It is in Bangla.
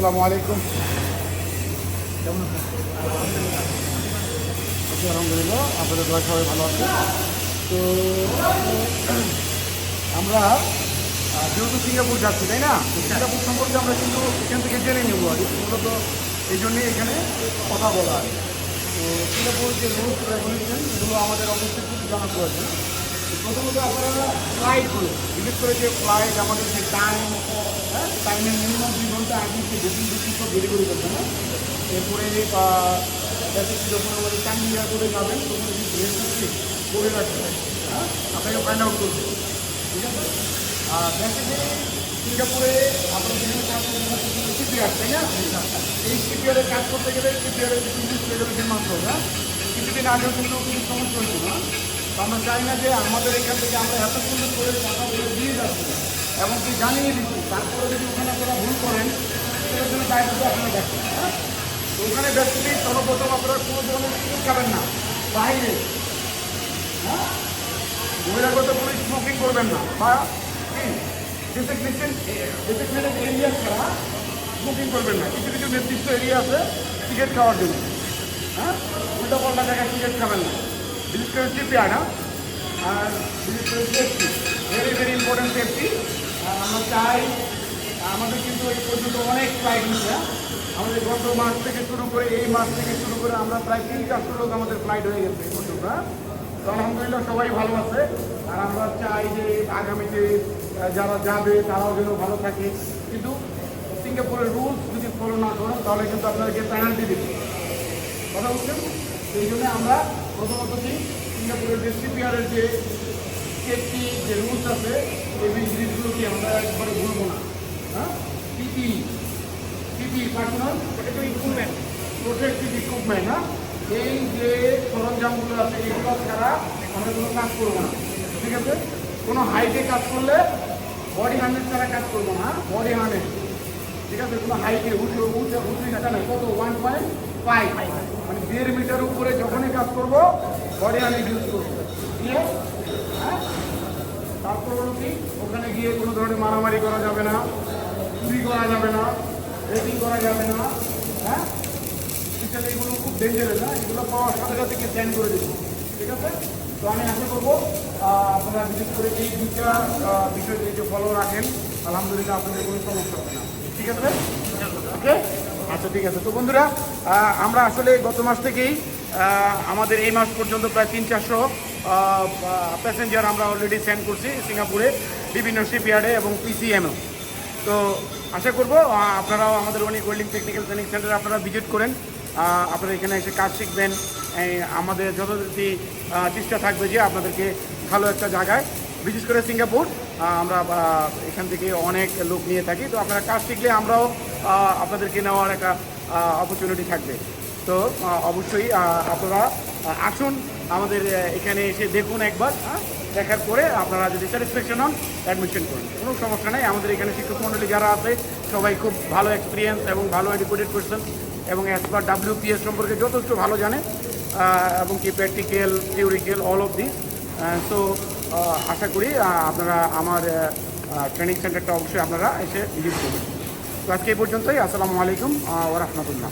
আসসালামু আলাইকুম। কেমন আছেন আলহামদুলিল্লাহ আপনাদের দোয়া সবাই ভালো আছে তো, আমরা যেহেতু সিঙ্গাপুর যাচ্ছি, তাই না? সিঙ্গাপুর সম্পর্কে আমরা কিন্তু এখান থেকে জেনে নেব আর। মূলত এই জন্যই এখানে কথা বলা হয়। তো সিঙ্গাপুর যে রুলস রেগুলেশন, এগুলো আমাদের অবশ্যই জানা প্রয়োজন। প্রথমত আপনারা ফ্লাইটগুলো বিশেষ করে যে ফ্লাইট আমাদের যে টাইম হ্যাঁ টাইমের মিনিমাম দুই ঘণ্টা আগে যে বুকিং বুকিং সব ডেলিভারি করবে না এরপরে যখন আমাদের চান্দিয়া করে যাবেন তখন যদি ড্রেস করে রাখবেন হ্যাঁ আপনাকে ফাইন্ড আউট করবে ঠিক আছে? আর ব্যাসিকে সিঙ্গাপুরে আপনার যেখানে কাজ করবেন সিপিআর তাই না? এই সিপিআরে কাজ করতে গেলে সিপিআরের ইংলিশ রেগুলেশন মানতে হবে হ্যাঁ? কিছুদিন আগেও কিন্তু কিছু সমস্যা হয়েছিল না তো আমরা চাই না যে আমাদের এখান থেকে আমরা এত সুন্দর করে বলে দিয়ে যাচ্ছি। এবং কি জানিয়ে দিচ্ছি। তারপরে যদি ওখানে আপনারা ভুল করেন, সেটার জন্য দায়িত্ব আপনারা দেখেন হ্যাঁ? ওখানে ব্যক্তিটি সর্বপ্রথম আপনারা কোনো ধরনের সুযোগ খাবেন না। বাইরে হ্যাঁ? বহিরাগত কোনো স্মোকিং করবেন না। বা ডিসিগনেশন ডিসিগনেটেড এরিয়া ছাড়া স্মোকিং করবেন না। কিছু কিছু নির্দিষ্ট এরিয়া আছে সিগারেট খাওয়ার জন্য। হ্যাঁ? উল্টা পাল্টা জায়গায় সিগারেট খাবেন না। বিশেষ করে সিপিআর হ্যাঁ আর বিশেষ করে safety very very important safety আমরা চাই আমাদের কিন্তু এই পর্যন্ত অনেক ফ্লাইট নিচ্ছে আমাদের গত মাস থেকে শুরু করে এই মাস থেকে শুরু করে আমরা প্রায় তিন চারশো লোক আমাদের ফ্লাইট হয়ে গেছে এই পর্যন্ত? তো আলহামদুলিল্লাহ সবাই ভালো আছে আর আমরা চাই যে আগামীতে যারা যাবে তারাও যেন ভালো থাকে কিন্তু সিঙ্গাপুরের রুলস যদি ফলো না করেন তাহলে কিন্তু আপনাদেরকে পেনাল্টি দেবে কথা বলছেন সেই জন্য আমরা প্রথমত কি সিঙ্গাপুরের যে সিপিআরের যে সেফটি যে রুলস আছে এই জিনিসগুলোকে আমরা একবারে ভুলবো না হ্যাঁ PP PP personal protective equipment protective equipment হ্যাঁ এই যে সরঞ্জামগুলো আছে এগুলো ছাড়া আমরা কোনো কাজ করব না ঠিক আছে কোনো হাইটে কাজ করলে বডি হান্ড্রেড ছাড়া কাজ করব না বডি হান্ড্রেড ঠিক আছে কোনো হাইটে উঠে উঠে উঠে না জানে কত ওয়ান পয়েন্ট ফাইভ মানে দেড় মিটার উপরে যখনই কাজ করব বডি হান্ড্রেড ইউজ করব। ক্লিয়ার হ্যাঁ? তারপর হলো কি ওখানে গিয়ে কোনো ধরনের মারামারি করা যাবে না চুরি করা যাবে না রেটিং করা যাবে না হ্যাঁ? এছাড়া এগুলো খুব ডেঞ্জারাস না এগুলো পাওয়ার সাথে সাথে কি স্যান্ড করে দেবো। ঠিক আছে? তো আমি আশা করব আপনারা বিশেষ করে এই দুইটা বিষয় যদি ফলো রাখেন আলহামদুলিল্লাহ আপনাদের কোনো সমস্যা হবে না। ঠিক আছে? ওকে আচ্ছা ঠিক আছে। তো বন্ধুরা আমরা আসলে গত মাস থেকেই আমাদের এই মাস পর্যন্ত প্রায় তিন চারশো প্যাসেঞ্জার আমরা অলরেডি সেন্ড করছি সিঙ্গাপুরে, বিভিন্ন শিপইয়ার্ডে এবং পিসিএমও তো আশা করব আপনারাও আমাদের অনেক ওয়েল্ডিং টেকনিক্যাল ট্রেনিং সেন্টারে আপনারা ভিজিট করেন। আপনারা এখানে এসে কাজ শিখবেন। আমাদের যথাযথি চেষ্টা থাকবে যে আপনাদেরকে ভালো একটা জায়গায়, বিশেষ করে সিঙ্গাপুর আমরা এখান থেকে অনেক লোক নিয়ে থাকি তো আপনারা কাজ শিখলে আমরাও আপনাদেরকে নেওয়ার একটা অপরচুনিটি থাকবে তো অবশ্যই আপনারা আসুন আমাদের এখানে এসে দেখুন একবার? দেখার পরে আপনারা যদি স্যাটিসফ্যাকশন হন অ্যাডমিশন করুন কোনো সমস্যা নেই, আমাদের এখানে শিক্ষক মণ্ডলী যারা আছে, সবাই খুব ভালো এক্সপিরিয়েন্স এবং ভালো এডুকেটেড পার্সন এবং অ্যাজ পার ডাব্লিউপিএস সম্পর্কে যথেষ্ট ভালো জানে এবং কি practical theoretical all of this so আশা করি আপনারা আমার ট্রেনিং সেন্টারটা অবশ্যই আপনারা এসে ভিজিট করবেন। তো আজকে এই পর্যন্তই। আসসালামু আলাইকুম ওরহমতুল্লাহ